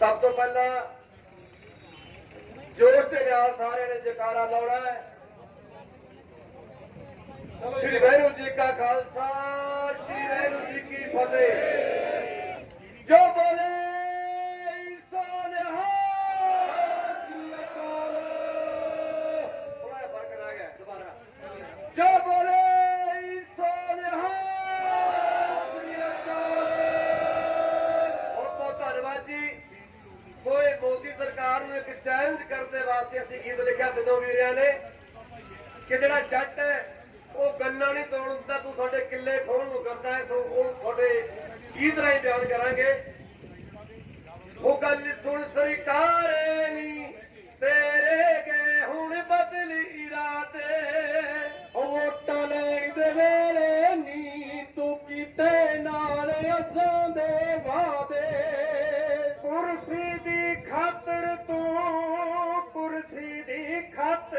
ਸਭ ਤੋਂ ਪਹਿਲਾਂ ਜੋਸ਼ ਦੇ ਨਾਲ ਸਾਰਿਆਂ ਨੇ ਜਕਾਰਾ ਲਾਉਣਾ ਹੈ। ਸ੍ਰੀ ਵੈਰੂ ਜੀ ਕਾ ਖਾਲਸਾ, ਸ੍ਰੀ ਵੈਰੂ ਜੀ ਕੀ ਫਤਿਹ। ਜੋ ਬੋਲੇ ਸਰਕਾਰ ਨੂੰ ਇੱਕ ਚੈਲੰਜ ਕਰਨ ਦੇ ਵਾਸਤੇ ਅਸੀਂ ਗੀਤ ਲਿਖਿਆ ਬਿੰਦੋ ਵੀਰਿਆਂ ਨੇ ਕਿ ਜਿਹੜਾ ਜੱਟ ਹੈ, ਉਹ ਗੰਨਾ ਨਹੀਂ ਤੋੜ ਦਿੰਦਾ, ਤੂੰ ਸਾਡੇ ਕਿੱਲੇ ਖੋਣ ਨੂੰ ਕਰਦਾ ਹੈ ਸੋ ਉਹ ਤੁਹਾਡੇ ਗੀਤ ਰਾਹੀਂ ਬਿਆਨ ਕਰਾਂਗੇ। ਉਹ ਗੱਲ ਸੁਣ ਸਰਕਾਰ ਨੀ, ਤੇਰੇ ਗਏ ਹੁਣ ਬਦਲੀ ਇਰਾਦੇ ਵੋਟਾਂ ਲੈਣ ਦੇ ਵੇਲੇ ਨੀ ਤੂੰ ਕੀਤੇ ਨਾਲ ਅਸਾਂ ਦੇ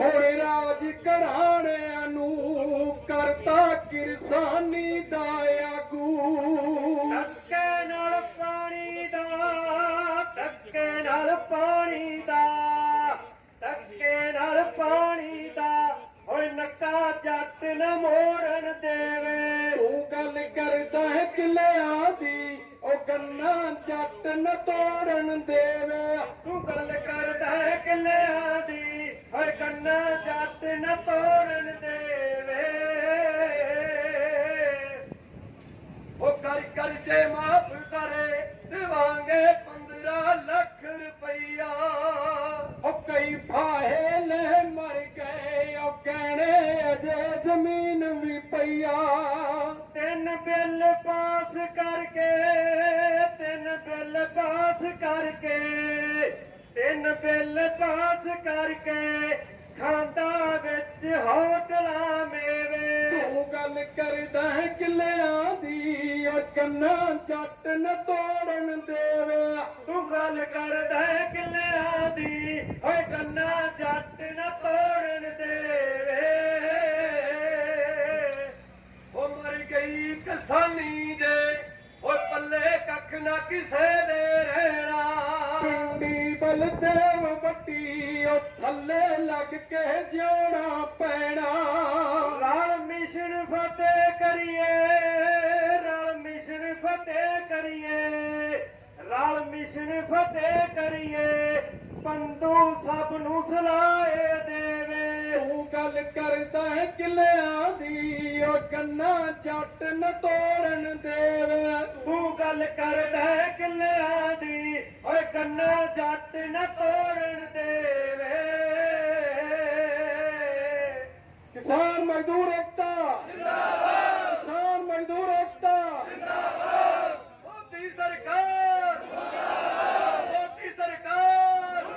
ਹੁਣ ਰਾਜ ਘਰਾਣਿਆਂ ਨੂੰ ਕਰਤਾ ਕਿਰਸਾਨੀ ਦਾ ਆਗੂ। ਧੱਕੇ ਨਾਲ ਪਾਣੀ ਦਾ ਧੱਕੇ ਨਾਲ ਪਾਣੀ ਦਾ ਧੱਕੇ ਨਾਲ ਪਾਣੀ ਦਾ। ਓਏ ਨੱਕਾ ਜੱਟ ਨ ਮੋੜਨ ਦੇਵੇ। ਤੂੰ ਗੱਲ ਕਰਦਾ ਹੈ ਕਿਲਿਆਂ ਦੀ ਉਹ ਗੰਨਾ ਜੱਟ ਨ ਤੋੜਨ ਦੇਵੇ। ਤੂੰ ਗੱਲ ਕਰਦਾ ਹੈ ਓਏ ਗੰਨਾ ਜੱਟ ਨ ਤੋੜਨ ਦੇਵੇ ਉਹ ਕਰ ਕਰ ਜੇ ਮਾਫ ਕਰੇ ਦੇਵਾਂਗੇ 15 ਲੱਖ ਰੁਪਈਆ ਉਹ ਕਈ ਫਾਹੇ ਲੈ ਮਰ ਗਏ ਉਹ ਕਹਿਣੇ ਅਜੇ ਜ਼ਮੀਨ ਵੀ ਪਈਆ ਤਿੰਨ ਬਿੱਲ ਪਾਸ ਕਰਕੇ ਤਿੰਨ ਬਿੱਲ ਪਾਸ ਕਰਕੇ ਤਿੰਨ ਬਿੱਲ ਪਾਸ ਕਰਕੇ ਖਾਂਦਾ ਵਿੱਚ ਹੋਟਲਾਂ ਮੇਵੇ। ਤੂੰ ਗੱਲ ਕਰਦਾ ਹੈ ਕਿੱਲਿਆਂ ਦੀ ਉਹ ਕੰਨਾ ਜੱਟ ਨ ਤੋੜਨ ਦੇਵੇ। ਤੂੰ ਗੱਲ ਕਰਦਾ ਹੈ ਕਿੱਲਿਆਂ ਦੀ ਓਏ ਕੰਨਾ ਜੱਟ ਨ ਤੋੜਨ ਦੇਵੇ। ਉਹ ਮਰ ਗਈ ਕਿਸਾਨੀ ਦੇ ਓਏ ਪੱਲੇ ਕੱਖ ਨਾ ਕਿਸੇ ਪਿੰਡੀ ਬਲਦੇਵ ਵੱਟੀ ਉਹ ਥੱਲੇ ਲੱਗ ਕੇ ਜਿਉਣਾ ਪੈਣਾ। ਰਲ ਮਿਸ਼ਨ ਫਤਿਹ ਕਰੀਏ, ਰਲ ਮਿਸ਼ਨ ਫਤਿਹ ਕਰੀਏ, ਰਲ ਮਿਸ਼ਨ ਫਤਿਹ ਕਰੀਏ। ਪੰਦੂ ਸਭ ਨੂੰ ਸਲਾਏ ਦੇਵੇ ਗੱਲ ਕਰਦਾ ਹੈ ਕਿਲਿਆਂ ਦੀ, ਉਹ ਕੰਨਾ ਜੱਟ ਨ ਤੋੜਨ ਦੇਵੇ। ਤੂੰ ਗੱਲ ਕਰਦਾ ਹੈ ਕਿਲਿਆਂ ਦੀ ਓਏ ਕੰਨਾ ਜੱਟ ਨ ਤੋੜਨ ਦੇਵੇ। ਕਿਸਾਨ ਮਜ਼ਦੂਰ ਏਕਤਾ। ਜਿੰਦਾਬਾਦ ਕਿਸਾਨ ਮਜ਼ਦੂਰ ਏਕਤਾ ਜਿੰਦਾਬਾਦ ਮੋਦੀ ਸਰਕਾਰ ਮੋਦੀ ਸਰਕਾਰ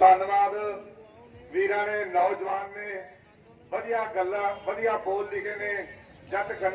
ਧੰਨਵਾਦ। ਵੀਰਾਂ ਨੇ ਨੌਜਵਾਨ ਨੇ ਵਧੀਆ ਗੱਲਾਂ ਵਧੀਆ ਬੋਲ ਲਿਖੇ ਨੇ। ਜੱਟ ਗੰਨਾ